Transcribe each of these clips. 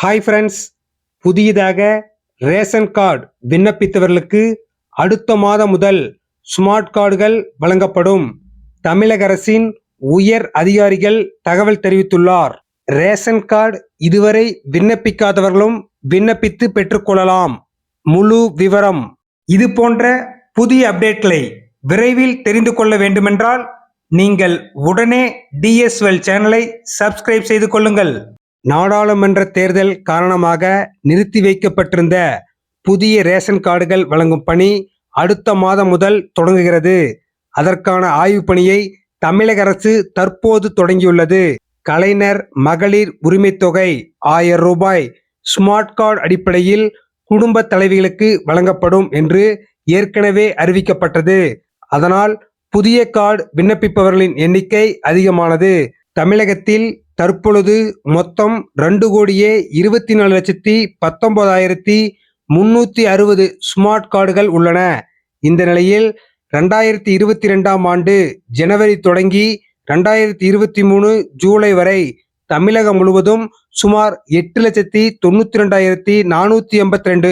Hi friends புதியதாக ration card விண்ணப்பித்தவர்களுக்கு அடுத்த மாதம் முதல் ஸ்மார்ட் கார்டுகள் வழங்கப்படும். தமிழக அரசின் உயர் அதிகாரிகள் தகவல் தெரிவித்துள்ளார். ரேஷன் கார்டு இதுவரை விண்ணப்பிக்காதவர்களும் விண்ணப்பித்து பெற்றுக்கொள்ளலாம். முழு விவரம். இது போன்ற புதிய அப்டேட்களை விரைவில் தெரிந்து கொள்ள வேண்டுமென்றால் நீங்கள் உடனே டிஎஸ்எல் சேனலை சப்ஸ்கிரைப் செய்து கொள்ளுங்கள். நாடாளுமன்ற தேர்தல் காரணமாக நிறுத்தி வைக்கப்பட்டிருந்த புதிய ரேஷன் கார்டுகள் வழங்கும் பணி அடுத்த மாதம் முதல் தொடங்குகிறது. அதற்கான ஆய்வுப் பணியை தமிழக அரசு தற்போது தொடங்கியுள்ளது. கலைஞர் மகளிர் உரிமைத் தொகை ஆயிரம் ரூபாய் ஸ்மார்ட் கார்டு அடிப்படையில் குடும்ப தலைவிகளுக்கு வழங்கப்படும் என்று ஏற்கனவே அறிவிக்கப்பட்டது. அதனால் புதிய கார்டு விண்ணப்பிப்பவர்களின் எண்ணிக்கை அதிகமானது. தமிழகத்தில் தற்பொழுது மொத்தம் ரெண்டு கோடியே இருபத்தி நாலு லட்சத்தி பத்தொன்பதாயிரத்தி முன்னூத்தி அறுபது ஸ்மார்ட் கார்டுகள் உள்ளன. இந்த நிலையில் ரெண்டாயிரத்தி இருபத்தி ரெண்டாம் ஆண்டு ஜனவரி தொடங்கி ரெண்டாயிரத்தி இருபத்தி மூணு ஜூலை வரை தமிழகம் முழுவதும் சுமார் எட்டு லட்சத்தி தொண்ணூத்தி ரெண்டாயிரத்தி நானூத்தி எண்பத்தி ரெண்டு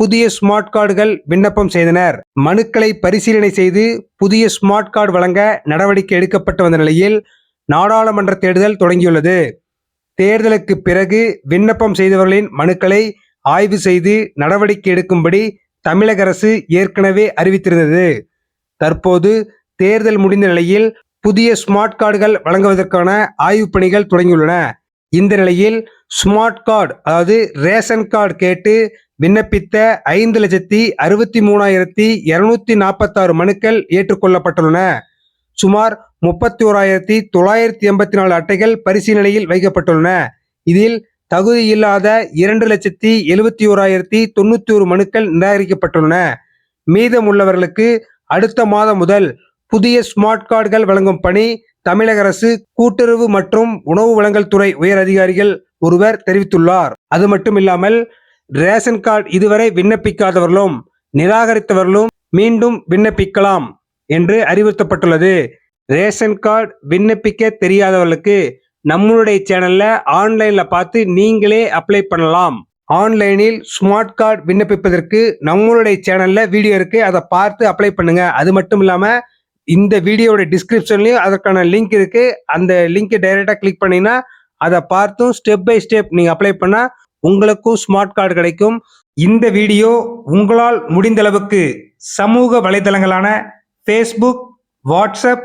புதிய ஸ்மார்ட் கார்டுகள் விண்ணப்பம் செய்தனர். மனுக்களை பரிசீலனை செய்து புதிய ஸ்மார்ட் கார்டு வழங்க நடவடிக்கை எடுக்கப்பட்டு வந்த நிலையில் நாடாளுமன்ற தேர்தல் தொடங்கியுள்ளது. தேர்தலுக்கு பிறகு விண்ணப்பம் செய்தவர்களின் மனுக்களை ஆய்வு செய்து நடவடிக்கை எடுக்கும்படி தமிழக அரசு ஏற்கனவே அறிவித்திருந்தது. தற்போது தேர்தல் முடிந்த நிலையில் புதிய ஸ்மார்ட் கார்டுகள் வழங்குவதற்கான ஆய்வுப் பணிகள் தொடங்கியுள்ளன. இந்த நிலையில் ஸ்மார்ட் கார்டு அதாவது ரேஷன் கார்டு கேட்டு விண்ணப்பித்த ஐந்து லட்சத்தி அறுபத்தி மூணாயிரத்தி இருநூத்தி நாற்பத்தாறு மனுக்கள் ஏற்றுக்கொள்ளப்பட்டுள்ளன. சுமார் முப்பத்தி ஓராயிரத்தி தொள்ளாயிரத்தி எண்பத்தி நாலு அட்டைகள் பரிசீலனையில் வைக்கப்பட்டுள்ளன. இதில் தகுதி இல்லாத இரண்டு லட்சத்தி எழுபத்தி ஓராயிரத்தி தொண்ணூத்தி ஒரு மனுக்கள் நிராகரிக்கப்பட்டுள்ளன. மீதமுள்ளவர்களுக்கு அடுத்த மாதம் முதல் புதிய ஸ்மார்ட் கார்டுகள் வழங்கும் பணி தமிழக அரசு கூட்டுறவு மற்றும் உணவு வழங்கல் துறை உயர் அதிகாரிகள் ஒருவர் தெரிவித்துள்ளார். அது மட்டும் இல்லாமல் ரேஷன் கார்டு இதுவரை விண்ணப்பிக்காதவர்களும் நிராகரித்தவர்களும் மீண்டும் விண்ணப்பிக்கலாம் என்று அறிவுறுத்தப்பட்டுள்ளது. ரேஷன் கார்டு விண்ணப்பிக்க தெரியாதவர்களுக்கு நம்மளுடைய சேனல்ல ஆன்லைன்ல பார்த்து நீங்களே அப்ளை பண்ணலாம். ஆன்லைனில் ஸ்மார்ட் கார்டு விண்ணப்பிப்பதற்கு நம்மளுடைய சேனல்ல வீடியோ இருக்கு. அதை பார்த்து அப்ளை பண்ணுங்க. அது மட்டும் இல்லாம இந்த வீடியோட டிஸ்கிரிப்ஷன்லயும் அதற்கான லிங்க் இருக்கு. அந்த லிங்கை டைரக்டா கிளிக் பண்ணீங்கன்னா அதை பார்த்தும் ஸ்டெப் பை ஸ்டெப் நீங்க அப்ளை பண்ணா உங்களுக்கும் ஸ்மார்ட் கார்டு கிடைக்கும். இந்த வீடியோ உங்களால் முடிந்த அளவுக்கு சமூக வலைதளங்களான ஃபேஸ்புக் வாட்ஸ்அப்